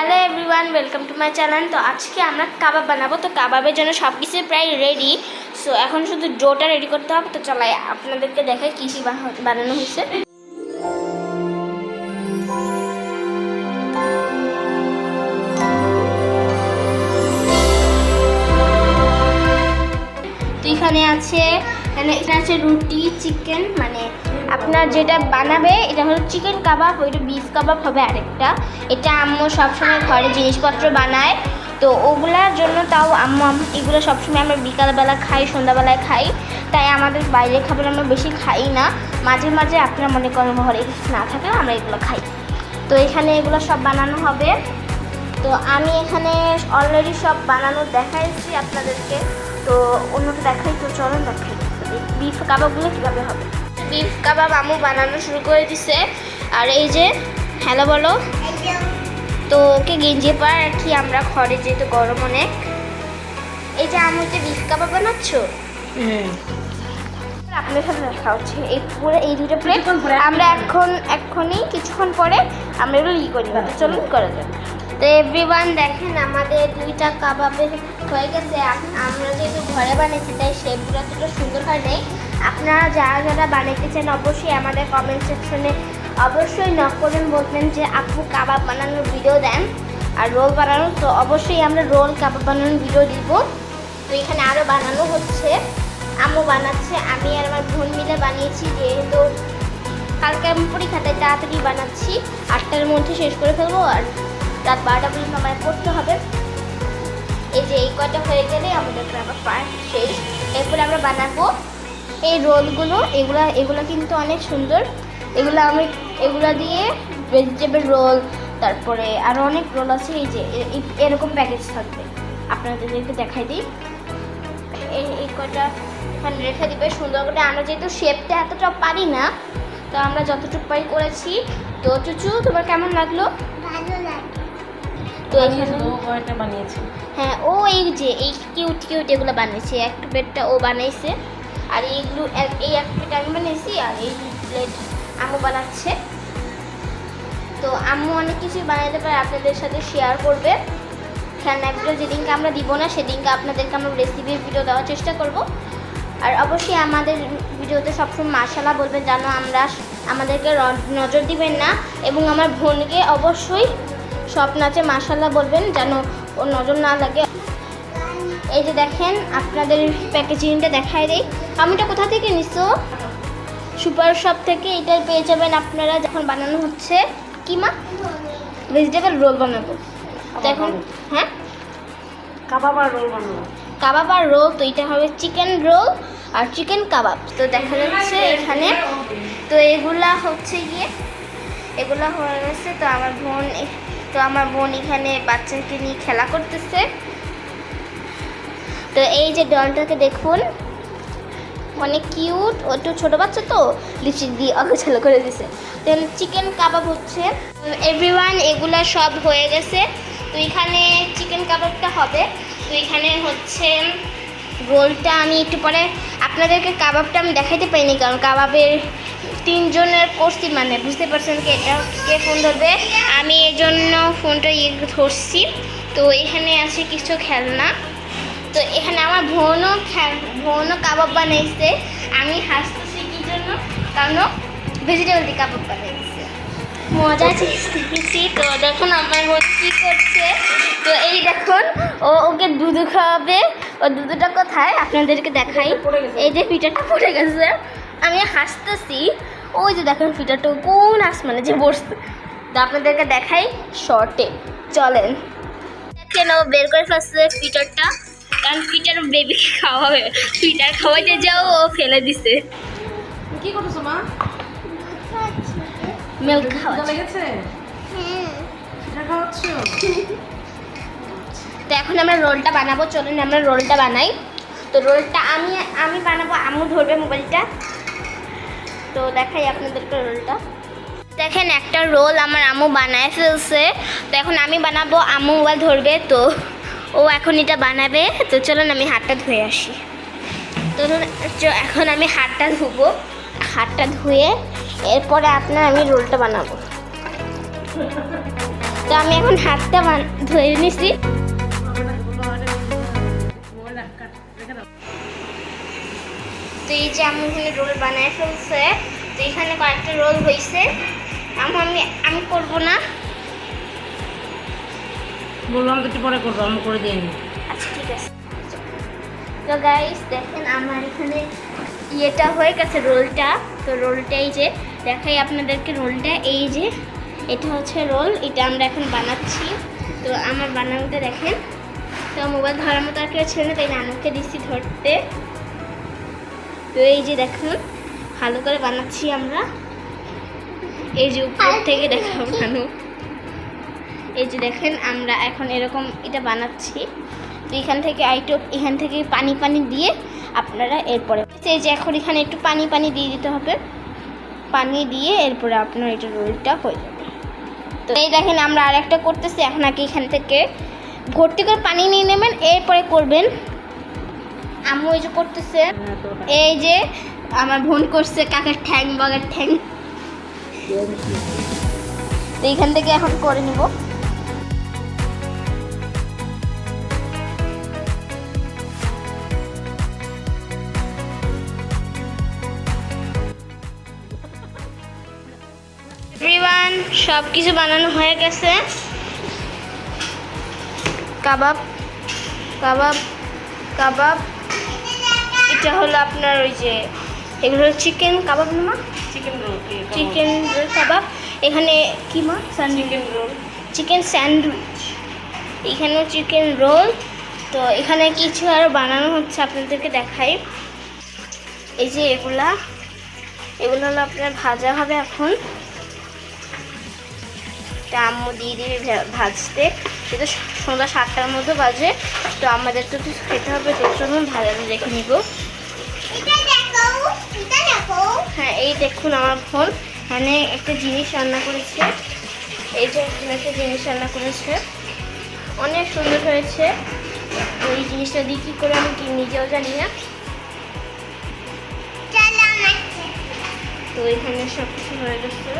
Hello everyone welcome to my channel তো আজকে আমরা কাবাব বানাবো। তো কাবাবের জন্য সব কিছু প্রায় রেডি সো এখন শুধু ডোটা রেডি করতে হবে। তো চলাই আপনাদেরকে দেখাই কী কী বানানো হয়েছে। তো এখানে আছে এখানে এখানে আছে রুটি, চিকেন মানে আপনার যেটা বানাবে, এটা হলো চিকেন কাবাব ওইটা বিফ কাবাব হবে আরেকটা। এটা আম্মু সবসময় ঘরে জিনিসপত্র বানায়। তো ওগুলার জন্য তাও আম্মু আম- এগুলো সবসময় আমরা বিকালবেলা খাই, সন্ধ্যাবেলায় খাই। তাই আমাদের বাইরে খাবার আমরা বেশি খাই না। মাঝে মাঝে আপনারা মনে করেন ঘরে না থাকলে আমরা এগুলো খাই। তো এখানে এগুলো সব বানানো হবে। তো আমি এখানে অলরেডি সব বানানো দেখাইছি আপনাদেরকে। তো অন্যটা দেখাই, তো চলুন দেখাই। বিফ কাবাবগুলো কীভাবে হবে? বিফ কাবাব আমু বানানো শুরু করে দিছে। আর এই যে হ্যালো বলো। তো ওকে গেঞ্জি পা রাখি আমরা ঘরে যেহেতু গরম অনেক। এই যে আমু যে বিফ কাবাব বানাচ্ছ? আপনার সাথে দেখা হচ্ছে। এই পুরো এই দুটো প্লেট আমরা এখন এক্ষুনি কিছুক্ষণ পরে আমরা এগুলো ই করি তো চলুন করা যাক। তো এভরিওয়ান দেখেন আমাদের দুইটা কাবাবে হয়ে গেছে। আমরা যেহেতু ঘরে বানিয়েছি তাই শেপগুলো এতটা সুন্দর হয় নাই। আপনারা যারা যারা বানাইতে চান, অবশ্যই আমাদের কমেন্ট সেকশনে অবশ্যই নক করবেন, বলবেন যে, আপু, কাবাব বানানোর ভিডিও দেন আর রোল বানানোর তো অবশ্যই আমরা রোল কাবাব বানানোর ভিডিও দিব। তো এখানে আরও বানানো হচ্ছে। আম্মু বানাচ্ছে, আমি আর আমার বোন মিলে বানিয়েছি, যেহেতু কালকে আমি পরীক্ষাতে তাড়াতাড়ি বানাচ্ছি। আটটার মধ্যে শেষ করে ফেলব আর রাত বারোটা পর্যন্ত আমায় পড়তে হবে। এই যে, এই কয়টা হয়ে গেলে আমাদের আবার শেষ। এরপরে আমরা বানাবো এই রোলগুলো এগুলা এগুলো কিন্তু অনেক সুন্দর। এগুলো আমি এগুলো দিয়ে ভেজিটেবল রোল তারপরে আরও অনেক রোল আছে এই যে এরকম প্যাকেজ থাকবে। আপনাদেরকে দেখাই দিই। এই এই কয়টা এখানে রেখে দিবে সুন্দর করে। আমরা যেহেতু শেপটা এতটা পারি না তো আমরা যতটুকু পারি করেছি। তো চুচু তোমার কেমন লাগল? ভালো লাগে। তো এখানে ও কয়টা বানিয়েছে। হ্যাঁ ও এই যে এই কিউট কিউট এগুলো বানিয়েছে। এক প্লেটটা ও বানাইছে। আর এইগুলো এই এক প্লেট আমি বানিয়েছি আর এই প্লেট আম্মু বানাচ্ছে। তো আম্মু অনেক কিছুই বানাতে পারে, আপনাদের সাথে শেয়ার করবে। খেলনা ভিডিও যেদিনকে আমরা দিব না সেদিনকে আপনাদেরকে আমরা রেসিপির ভিডিও দেওয়ার চেষ্টা করব। আর অবশ্যই আমাদের ভিডিওতে সবসময় মাশালা বলবেন যেন আমরা আমাদেরকে নজর দিবেন না এবং আমার বোনকে অবশ্যই সব নাচে মাশাল্লাহ বলবেন যেন ওর নজর না লাগে। এই যে দেখেন আপনাদের প্যাকেজিংটা দেখাই দিই। আমি এটা কোথা থেকে নিছো? সুপার শপ থেকে এটা পেয়ে যাবেন আপনারা যখন বানানো হচ্ছে। কি মা ভেজিটেবল রোল বানাবো। তো এখন হ্যাঁ? কাবাব আর রোল বানাবো। কাবাব আর রোল তো এটা হবে চিকেন রোল আর চিকেন কাবাব। তো দেখা যাচ্ছে এখানে। তো এগুলা হচ্ছে গিয়ে এগুলা হয়ে গেছে। তো আমার বোন তো আমার বোন এখানে বাচ্চাকে নিয়ে খেলা করতেছে। তো এই যে ডলটাকে দেখুন, অনেক কিউট ও একটু ছোটো বাচ্চা তো লিপস্টিক দিয়ে অগোছালো করে দিছে। দেন চিকেন কাবাব হচ্ছে। এভরিওয়ান এগুলা সব হয়ে গেছে। তো এখানে চিকেন কাবাবটা হবে। তো এখানে হচ্ছে রোলটা আমি একটু পরে আপনাদেরকে কাবাবটা আমি দেখাইতে পাইনি কারণ কাবাবের তিনজনের করছি মানে বুঝতে পারছেন কে এটা কে ফোন ধরবে? আমি এর জন্য ফোনটা ইয়ে ধরছি। তো এখানে আছে কিছু খেলনা। তো এখানে আমার বোনও খা- বোনও কাবাব বানাইছে। আমি হাসতেছি কি জন্য? কারণ ভেজিটেবল দিয়ে কাবাব বানাইছে। মজা শিখেছি তো দেখুন আমার বোন কী করছে। তো এই দেখুন ও ওকে দুধ খাওয়াবে। ও দুধটা কোথায়? আপনাদেরকে দেখাই। এই যে ফিটারটা পড়ে গেছে। আমি হাসতেছি। ওই যে দেখেন ফিটারটা কোন আসমানে যে বসছে। তো আপনাদেরকে দেখাই শর্টে চলেন। দেখেন ও বের করে ফেলছে ফিটারটা। কারণ ফিটার বেবিকে খাওয়াবে। ফিটার খাওয়াইতে যাও ও ফেলে দিছে। কি করতেছো মা? মিল্ক খাওয়া লেগেছে? তো এখন আমরা রোলটা বানাবো চলুন আমরা রোলটা বানাই। তো রোলটা আমি আমি বানাবো আম্মু ধরবে মোবাইলটা। তো দেখাই আপনাদেরকে রোলটা। দেখেন একটা রোল আমার আম্মু বানায় ফেলছে। তো এখন আমি বানাবো আম্মু মোবাইল ধরবে তো ও এখন এটা বানাবে। তো চলুন আমি হাতটা ধুয়ে আসি। তো এখন আমি হাতটা ধুবো। হাতটা ধুয়ে এরপরে আপনার আমি রোলটা বানাবো। তো আমি এখন হাতটা ধুয়ে নিছি। তো এই যে আমি এখানে রোল বানায় ফেলছে। তো এখানে কয়েকটা রোল হয়েছে আমি আমি করব না। বললাম একটু পরে করব, আমি করে দিইনি আচ্ছা ঠিক আছে। তো গাইস দেখেন আমার এখানে ইয়েটা হয়ে গেছে রোলটা। তো রোলটা এই যে, দেখাই আপনাদেরকে রোলটা। এই যে, এটা হচ্ছে রোল, এটা আমরা এখন বানাচ্ছি। তো আমার বানানোটা দেখেন। তো মোবাইল ধরার মতো আর কেউ ছিল না, তাই নানুকে দিচ্ছি ধরতে। তো এই যে দেখুন, ভালো করে বানাচ্ছি আমরা। এই যে উপর থেকে দেখাবো নানু। এই যে দেখেন, আমরা এখন এরকম এটা বানাচ্ছি। তো এখান থেকে আইটো, এখান থেকে পানি পানি দিয়ে আপনারা এরপরে এই যে এখন এখানে একটু পানি পানি দিয়ে দিতে হবে। পানি দিয়ে এরপরে আপনার এটা রোলটা হয়ে যাবে। তো এই দেখেন, আমরা আর একটা করতেছি। এখন আগে এখান থেকে ভর্তি করে পানি নিয়ে নেবেন, এরপরে করবেন। আম্মু এই যে করতেছে, এই যে আমার বোন করছে কাকের ঠ্যাং বাগের ঠ্যাং। তো এখান থেকে এখন করে নিব। সব কিছু বানানো হয়ে গেছে। কাবাব কাবাব কাবাব। এটা হলো আপনার ওই যে এগুলো হলো চিকেন কাবাব না মা? Chicken roll chicken roll kebab. এখানে কি মা? Chicken roll. Chicken sandwich. এখানেও চিকেন রোল। তো এখানে কিছু আরও বানানো হচ্ছে আপনাদেরকে দেখাই। এই যে এগুলা এগুলো হলো আপনার ভাজা হবে এখন। তা আম্মু দিয়ে দিবে ভাজতে। কিন্তু সন্ধ্যা সাতটার মধ্যে বাজে তো আমাদের তো কিছু খেতে হবে তো চলুন ভাজাতে দেখে নিব। হ্যাঁ এই দেখুন আমার ফোন এখানে একটা জিনিস রান্না করেছে। এই যে এখানে একটা জিনিস রান্না করেছে। অনেক সুন্দর হয়েছে। এই জিনিসটা দিয়ে কী করে আমি কি নিজেও জানি না। তো এখানে সব কিছু হয়ে গেছে।